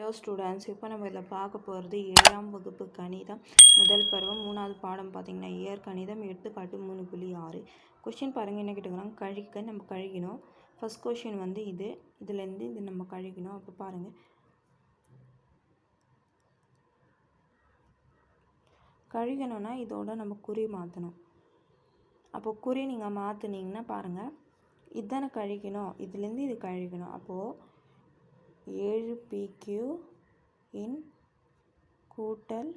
Hello students இப்போ நம்ம இதில் பார்க்க போகிறது ஏழாம் வகுப்பு கணிதம் முதல் பருவம் மூணாவது பாடம் பார்த்திங்கன்னா இயற்கணிதம் எடுத்துக்காட்டு மூணு புள்ளி ஆறு. கொஷின் பாருங்கள் என்ன கேட்டுக்கிறாங்க? கழிக்க நம்ம கழிக்கணும். ஃபஸ்ட் கொஷின் வந்து இது. இதுலேருந்து இது நம்ம கழிக்கணும். அப்போ பாருங்கள் கழிக்கணும்னா இதோட நம்ம குறி மாற்றணும். அப்போ குறி நீங்கள் மாற்றுனீங்கன்னா பாருங்கள் இதுதானே கழிக்கணும். இதுலேருந்து இது கழிக்கணும். அப்போது ஏழு பிக்யூ இன் கூட்டல்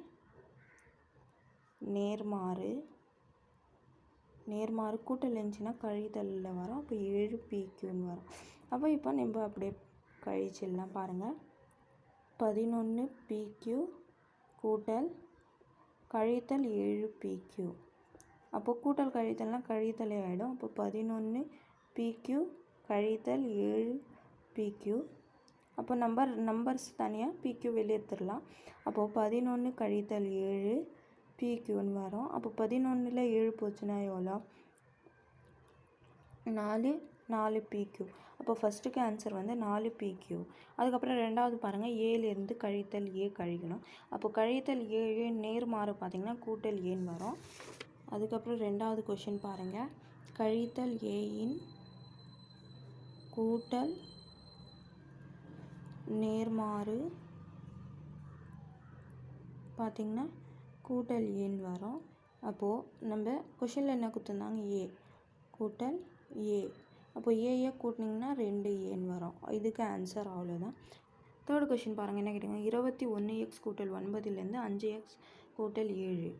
நேர்மாறு. நேர்மாறு கூட்டல் இருந்துச்சுன்னா கழித்தலில் வரும். அப்போ ஏழு பிக்யூன்னு வரும். அப்போ இப்போ நம்ம அப்படியே கழிச்சிடலாம் பாருங்கள் பதினொன்று பிக்யூ கூட்டல் கழித்தல் ஏழு பிக்யூ அப்போ கூட்டல் கழித்தல்னால் கழித்தலே ஆகிடும் அப்போ பதினொன்று பிக்யூ கழித்தல் ஏழு பிக்யூ அப்போ நம்பர் நம்பர்ஸ் தனியாக பிக்யூ வெளியே எடுத்துடலாம். அப்போது பதினொன்று கழித்தல் ஏழு பிக்யூன்னு வரும். அப்போ பதினொன்றில் ஏழு போச்சுன்னா எவ்வளோ? நாலு நாலு பிக்யூ அப்போ ஃபஸ்ட்டுக்கு ஆன்சர் வந்து நாலு பிக்யூ அதுக்கப்புறம் ரெண்டாவது பாருங்கள் ஏழுலேருந்து கழித்தல் ஏ கழிக்கணும். அப்போ கழித்தல் ஏழு நேர்மாறு பார்த்திங்கன்னா கூட்டல் ஏன்னு வரும். அதுக்கப்புறம் ரெண்டாவது கொஷின் பாருங்கள் கழித்தல் ஏயின் கூட்டல் நேர்மாறு பார்த்திங்கன்னா கூட்டல் ஏன்னு வரும். அப்போது நம்ம கொஷனில் என்ன கொடுத்துருந்தாங்க? ஏ கூட்டல் ஏ அப்போது ஏஏ கூட்டினீங்கன்னா ரெண்டு ஏன்னு வரும். இதுக்கு ஆன்சர் அவ்வளோதான் தேர்ட் கொஷின் பாருங்கள் என்ன கேட்டிங்க இருபத்தி ஒன்று எக்ஸ் கூட்டல் ஒன்பதுலேருந்து அஞ்சு எக்ஸ் கூட்டல் ஏழு.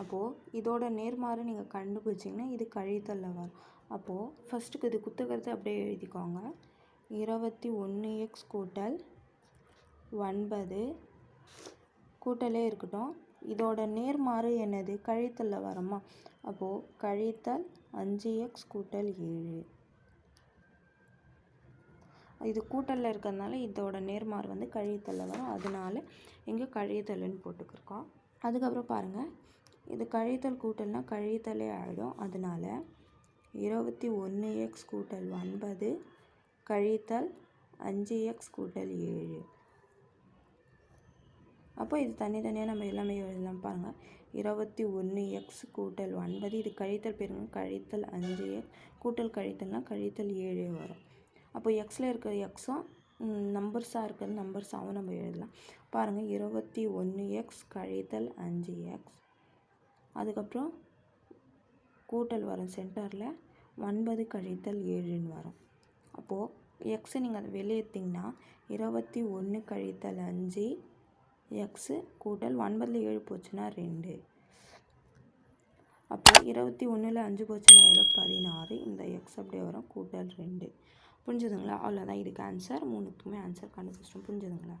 அப்போது இதோட நேர்மாறு நீங்கள் கண்டுபிடிச்சிங்கன்னா இது கழித்தலில் வரும். அப்போது ஃபஸ்ட்டுக்கு இது குத்துக்கிறது அப்படியே எழுதிக்கோங்க. இருபத்தி ஒன்று எக்ஸ் கூட்டல் ஒன்பது கூட்டலே இருக்கட்டும். இதோட நேர்மாறு என்னது? கழித்தலில் வருமா? அப்போது கழித்தல் அஞ்சு எக்ஸ் கூட்டல் ஏழு. இது கூட்டலில் இருக்கிறதுனால இதோட நேர்மாறு வந்து கழித்தலில் வரும். அதனால இங்கே கழித்தல்னு போட்டுக்கிருக்கோம். அதுக்கப்புறம் பாருங்கள் இது கழித்தல் கூட்டல்னால் கழித்தலே ஆகிடும் அதனால இருபத்தி ஒன்று எக்ஸ் கூட்டல் ஒன்பது கழித்தல் அஞ்சு எக்ஸ் கூட்டல் ஏழு. அப்போ இது தனித்தனியாக நம்ம எல்லாமே எழுதலாம் பாருங்கள் இருபத்தி ஒன்று எக்ஸ் கூட்டல் ஒன்பது இது கழித்தல் பெருங்க கழித்தல் அஞ்சு எக்ஸ் கூட்டல் கழித்தல்னால் கழித்தல் ஏழு வரும். அப்போ எக்ஸில் இருக்கிற எக்ஸும் நம்பர்ஸாக இருக்கிற நம்பர்ஸாகவும் நம்ம எழுதலாம். பாருங்கள் இருபத்தி ஒன்று எக்ஸ் கழித்தல் அஞ்சு எக்ஸ் அதுக்கப்புறம் கூட்டல் வரும் சென்டரில் ஒன்பது கழித்தல் ஏழுன்னு வரும். அப்போது எக்ஸை நீங்கள் அதை வெளியேற்றிங்கன்னா இருபத்தி ஒன்று கழித்தல் அஞ்சு எக்ஸு கூட்டல் ஒன்பதில் ஏழு போச்சுன்னா ரெண்டு. அப்போ இருபத்தி ஒன்றில் அஞ்சு போச்சுன்னா எவ்வளோ? பதினாறு. இந்த எக்ஸ் அப்படியே வரும் கூட்டல் ரெண்டு. புரிஞ்சுதுங்களா? அவ்வளோதான். இதுக்கு ஆன்சர் மூணுக்குமே ஆன்சர் கண்டுபிடிச்சிட்டோம். புரிஞ்சுதுங்களா?